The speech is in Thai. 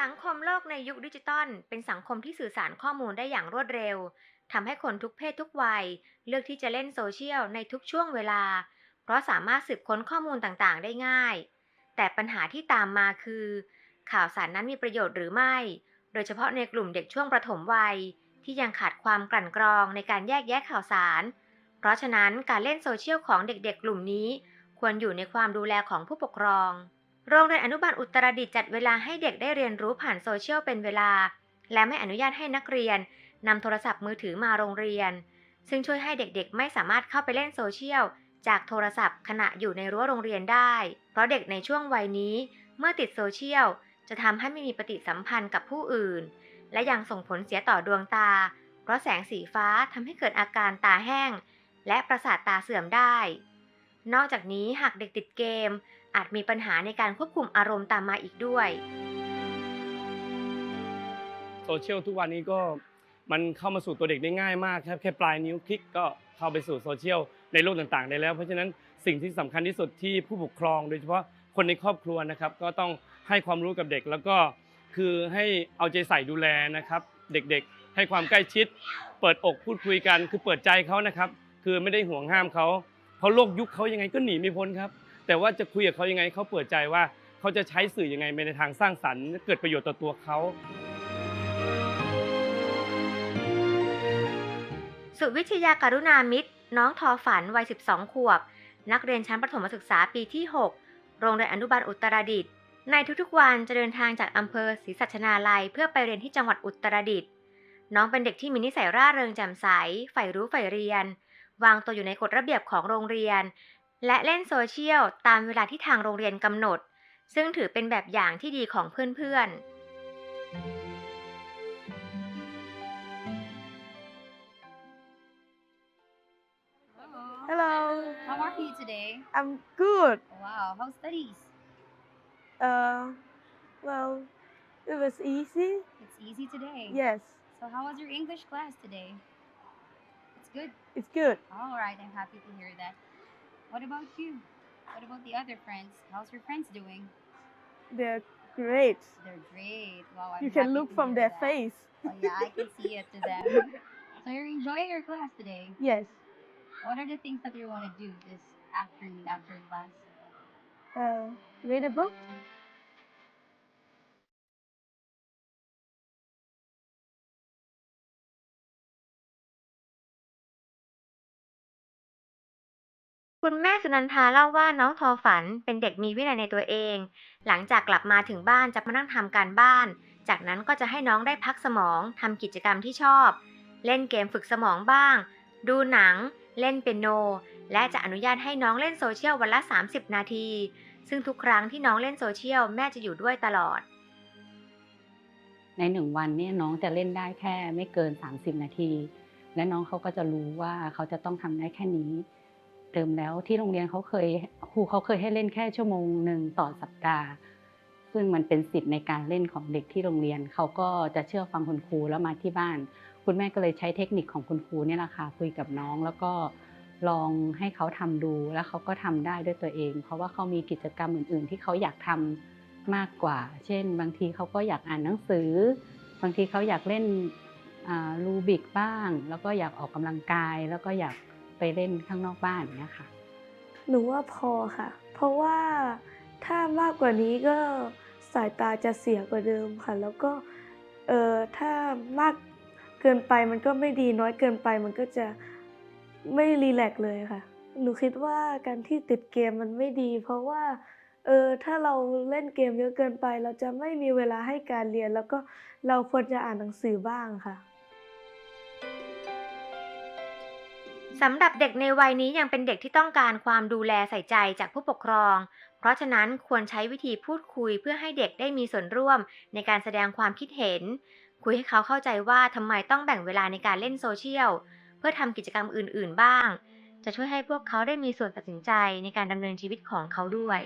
สังคมโลกในยุคดิจิตอลเป็นสังคมที่สื่อสารข้อมูลได้อย่างรวดเร็วทำให้คนทุกเพศทุกวัย เลือกที่จะเล่นโซเชียลในทุกช่วงเวลา เพราะสามารถสืบค้นข้อมูลต่างๆ ได้ง่าย แต่ปัญหาที่ตามมาคือ ข่าวสารนั้นมีประโยชน์หรือไม่ โดยเฉพาะในกลุ่มเด็กช่วงประถมวัย ที่ยังขาดความกลั่นกรองในการแยกแยะข่าวสาร เพราะฉะนั้นการเล่นโซเชียลของเด็กๆ กลุ่มนี้ ควรอยู่ในความดูแลของผู้ปกครอง โรงเรียนอนุบาลอุตรดิตถ์จัดเวลาให้เด็กได้เรียนรู้ผ่านโซเชียลเป็นเวลา และไม่อนุญาตให้นักเรียนนำโทรศัพท์มือถือมาโรงเรียน ซึ่งช่วยให้เด็กๆ ไม่สามารถเข้าไปเล่นโซเชียลจากโทรศัพท์ขณะอยู่ในรั้วโรงเรียนได้ เพราะเด็กในช่วงวัยนี้ เมื่อติดโซเชียล จะทำให้ไม่มีปฏิสัมพันธ์กับผู้อื่น และยังส่งผลเสียต่อดวงตา เพราะแสงสีฟ้าทำให้เกิดอาการตาแห้ง และประสาทตาเสื่อมได้ นอกจากนี้หากเด็กติดเกม อาจมีปัญหาในการควบคุมอารมณ์ตามมาอีกด้วย โซเชียลทุกวันนี้ก็มันเข้ามาสู่ตัวเด็กได้ง่ายมากครับแค่ปลายนิ้วคลิกก็เข้าไปสู่โซเชียลในโลกต่างๆ ได้แล้ว เพราะฉะนั้นสิ่งที่สำคัญที่สุดที่ผู้ปกครองโดยเฉพาะคนในครอบครัวนะครับก็ต้องให้ความรู้กับเด็กแล้วก็คือให้เอาใจใส่ดูแลนะครับ เด็กๆ ให้ความใกล้ชิด เปิดอกพูดคุยกันคือเปิดใจเขานะครับ คือไม่ได้ห่วงห้ามเขาเพราะโลกยุคเขายังไงก็หนีไม่พ้นครับ แต่ว่าจะคุยกับเขายังไงเขาเปิดใจว่าเขาจะใช้สื่อยังไงไปในทางสร้างสรรค์เกิดประโยชน์ต่อตัวเขาสุวิทยาการุณามิตร น้องทอฝันวัย 12 ขวบ นักเรียนชั้นประถมศึกษาปีที่ 6 โรงเรียนอนุบาลอุตรดิตถ์ในทุกๆวันจะเดินทางจากอำเภอศรีสัชนาลัย เพื่อไปเรียนที่จังหวัดอุตรดิตถ์น้องเป็นเด็กที่มีนิสัยร่าเริงแจ่มใสใฝ่รู้ใฝ่เรียน วางตัวอยู่ในกฎระเบียบของโรงเรียน และเล่นโซเชียลตามเวลาที่ทางโรงเรียนกำหนด ซึ่งถือเป็นแบบอย่างที่ดีของเพื่อนๆ Hello, How are you today? I'm good. Wow, how's studies? Uh, well, it was easy. It's easy today. Yes, So how was your English class today? It's good. it's good. All right, I'm happy to hear that. What about you? What about the other friends? How's your friends doing? They're great. They're great. Wow, I'm You can look from their that. face. Oh yeah, I can see it to them. so you're enjoying your class today. Yes. What are the things that you want to do this afternoon after class? Uh, read a book. คุณแม่สุนันทาเล่าว่าน้องทอฝันเป็นเด็กมีวินัยในตัวเอง หลังจากกลับมาถึงบ้านจะมานั่งทำการบ้าน จากนั้นก็จะให้น้องได้พักสมองทำกิจกรรมที่ชอบ เล่นเกมฝึกสมองบ้าง ดูหนัง เล่นเปียโน และจะอนุญาตให้น้องเล่นโซเชียลวันละ 30 นาที ซึ่งทุกครั้งที่น้องเล่นโซเชียลแม่จะอยู่ด้วยตลอด ในหนึ่งวันเนี่ยน้องจะเล่นได้แค่ไม่เกิน 30 นาที และน้องเขาก็จะรู้ว่าเขาจะต้องทำได้แค่นี้ เดิมแล้วที่โรงเรียนเขาเคยครูเขาเคยให้เล่นแค่ชั่วโมงหนึ่งต่อสัปดาห์ ซึ่งมันเป็นสิทธิ์ในการเล่นของเด็กที่โรงเรียนเขาก็จะเชื่อฟังคุณครูแล้วมาที่บ้าน คุณแม่ก็เลยใช้เทคนิคของคุณครูนี่แหละค่ะคุยกับน้องแล้วก็ลองให้เขาทำดูแล้วเขาก็ทำได้ด้วยตัวเอง เพราะว่าเขามีกิจกรรมอื่น ๆ ที่เขาอยากทำมากกว่า เช่น บางทีเขาก็อยากอ่านหนังสือ บางทีเขาอยากเล่นรูบิกบ้าง แล้วก็อยากออกกำลังกายแล้วก็อยาก ไปเล่นข้างนอกบ้านเงี้ยค่ะ หนูว่าพอค่ะ เพราะว่าถ้ามากกว่านี้ก็สายตาจะเสียกว่าเดิมค่ะ แล้วก็เออถ้ามากเกินไปมันก็ไม่ดีน้อยเกินไปมันก็จะไม่รีแลกเลยค่ะ หนูคิดว่าการที่ติดเกมมันไม่ดี เพราะว่าเออถ้าเราเล่นเกมเยอะเกินไป เราจะไม่มีเวลาให้การเรียน แล้วก็เราควรจะอ่านหนังสือบ้างค่ะ สำหรับเด็กในวัยนี้ยังเป็นเด็กที่ต้องการความดูแลใส่ใจจากผู้ปกครอง เพราะฉะนั้นควรใช้วิธีพูดคุยเพื่อให้เด็กได้มีส่วนร่วมในการแสดงความคิดเห็น คุยให้เขาเข้าใจว่าทำไมต้องแบ่งเวลาในการเล่นโซเชียล เพื่อทำกิจกรรมอื่น ๆ บ้าง จะช่วยให้พวกเขาได้มีส่วนตัดสินใจในการดำเนินชีวิตของเขาด้วย